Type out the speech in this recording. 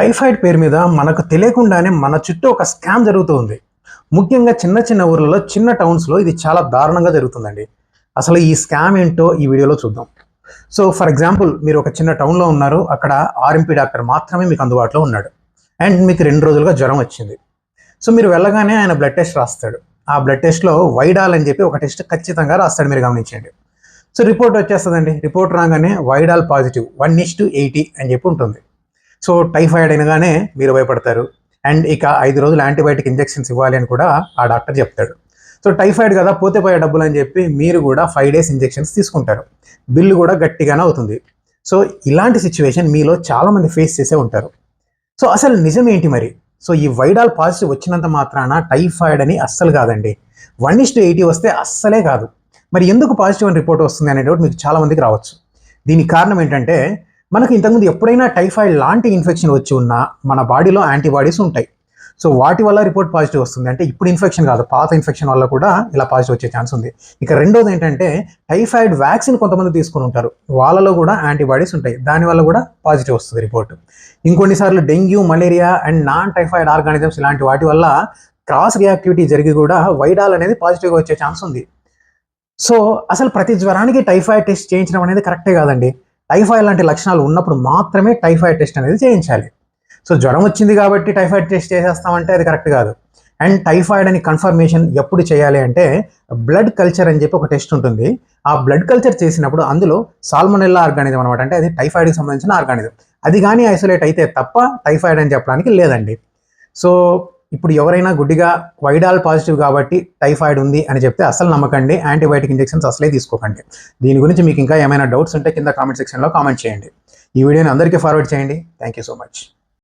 Typhoid పేరు మీద మనకు తెలియకుండానే మన చుట్టూ ఒక స్కామ్ జరుగుతూ ఉంది ముఖ్యంగా చిన్న చిన్న ఊర్లలో చిన్న టౌన్స్లో ఇది చాలా దారుణంగా జరుగుతుందండి. అసలు ఈ స్కామ్ ఏంటో ఈ వీడియోలో చూద్దాం. సో ఫర్ ఎగ్జాంపుల్ మీరు ఒక చిన్న టౌన్లో ఉన్నారు అక్కడ ఆర్ఎంపీ డాక్టర్ మాత్రమే మీకు అందుబాటులో ఉన్నాడు. అండ్ మీకు రెండు రోజులుగా జ్వరం వచ్చింది. సో మీరు వెళ్ళగానే ఆయన బ్లడ్ టెస్ట్ రాస్తాడు. ఆ బ్లడ్ టెస్ట్లో వైడాల్ అని చెప్పి ఒక టెస్ట్ ఖచ్చితంగా రాస్తాడు మీరు గమనించండి. సో రిపోర్ట్ వచ్చేస్తుందండి. రిపోర్ట్ రాగానే Widal positive one is to eighty అని చెప్పి ఉంటుంది. సో టైఫాయిడ్ అయినగానే మీరు భయపడతారు. అండ్ ఇక ఐదు రోజులు యాంటీబయాటిక్ ఇంజెక్షన్స్ ఇవ్వాలి అని కూడా ఆ డాక్టర్ చెప్తాడు. సో టైఫాయిడ్ కదా పోతే పోయే డబ్బులు అని చెప్పి మీరు కూడా ఫైవ్ డేస్ ఇంజెక్షన్స్ తీసుకుంటారు. బిల్లు కూడా గట్టిగానే అవుతుంది. సో ఇలాంటి సిచ్యువేషన్ మీలో చాలామంది ఫేస్ చేసే ఉంటారు. సో అసలు నిజం ఏంటి మరి? సో ఈ వైడాల్ పాజిటివ్ వచ్చినంత మాత్రాన టైఫాయిడ్ అని అస్సలు కాదండి. వన్ ఇస్ టు ఎయిటీ వస్తే అస్సలే కాదు. మరి ఎందుకు పాజిటివ్ అని రిపోర్ట్ వస్తుంది అనే డౌట్ మీకు చాలామందికి రావచ్చు. దీనికి కారణం ఏంటంటే మనకు ఇంతకుముందు ఎప్పుడైనా టైఫాయిడ్ లాంటి ఇన్ఫెక్షన్ వచ్చి ఉన్నా మన బాడీలో యాంటీబాడీస్ ఉంటాయి. సో వాటి వల్ల రిపోర్ట్ పాజిటివ్ వస్తుంది. అంటే ఇప్పుడు ఇన్ఫెక్షన్ కాదు పాత ఇన్ఫెక్షన్ వల్ల కూడా ఇలా పాజిటివ్ వచ్చే ఛాన్స్ ఉంది. ఇక రెండోది ఏంటంటే టైఫాయిడ్ వ్యాక్సిన్ కొంతమంది తీసుకుని ఉంటారు. వాళ్ళలో కూడా యాంటీబాడీస్ ఉంటాయి. దానివల్ల కూడా పాజిటివ్ వస్తుంది report. ఇంకొన్నిసార్లు dengue malaria and non typhoid organisms ఇలాంటి వాటి వల్ల క్రాస్ రియాక్టివిటీ జరిగి కూడా వైడాల్ అనేది పాజిటివ్గా వచ్చే ఛాన్స్ ఉంది. సో అసలు ప్రతి జ్వరానికి టైఫాయిడ్ టెస్ట్ చేయించడం అనేది కరెక్టే కాదండి. టైఫాయిడ్ లాంటి లక్షణాలు ఉన్నప్పుడు మాత్రమే టైఫాయిడ్ టెస్ట్ అనేది చేయించాలి. సో జ్వరం వచ్చింది కాబట్టి టైఫాయిడ్ టెస్ట్ చేసేస్తామంటే అది కరెక్ట్ కాదు. అండ్ టైఫాయిడ్ అని కన్ఫర్మేషన్ ఎప్పుడు చేయాలి అంటే బ్లడ్ కల్చర్ అని చెప్పి ఒక టెస్ట్ ఉంటుంది. ఆ బ్లడ్ కల్చర్ చేసినప్పుడు అందులో సాల్మొనెల్లా ఆర్గానిజం అనమాట అంటే అది టైఫాయిడ్కి సంబంధించిన ఆర్గానిజం. అది కానీ ఐసోలేట్ అయితే తప్ప టైఫాయిడ్ అని చెప్పడానికి లేదండి. సో ఇప్పుడు ఎవరైనా గుడ్డిగా వైడాల్ పాజిటివ్ కాబట్టి టైఫాయిడ్ ఉంది అని చెప్తే అసలు నమ్మకండి. యాంటీబయాటిక్ ఇంజెక్షన్స్ అసలే తీసుకోకండి. దీని గురించి మీకు ఇంకా ఏమైనా డౌట్స్ ఉంటే కింద కామెంట్ సెక్షన్లో కామెంట్ చేయండి. ఈ వీడియోని అందరికీ ఫార్వర్డ్ చేయండి. Thank you so much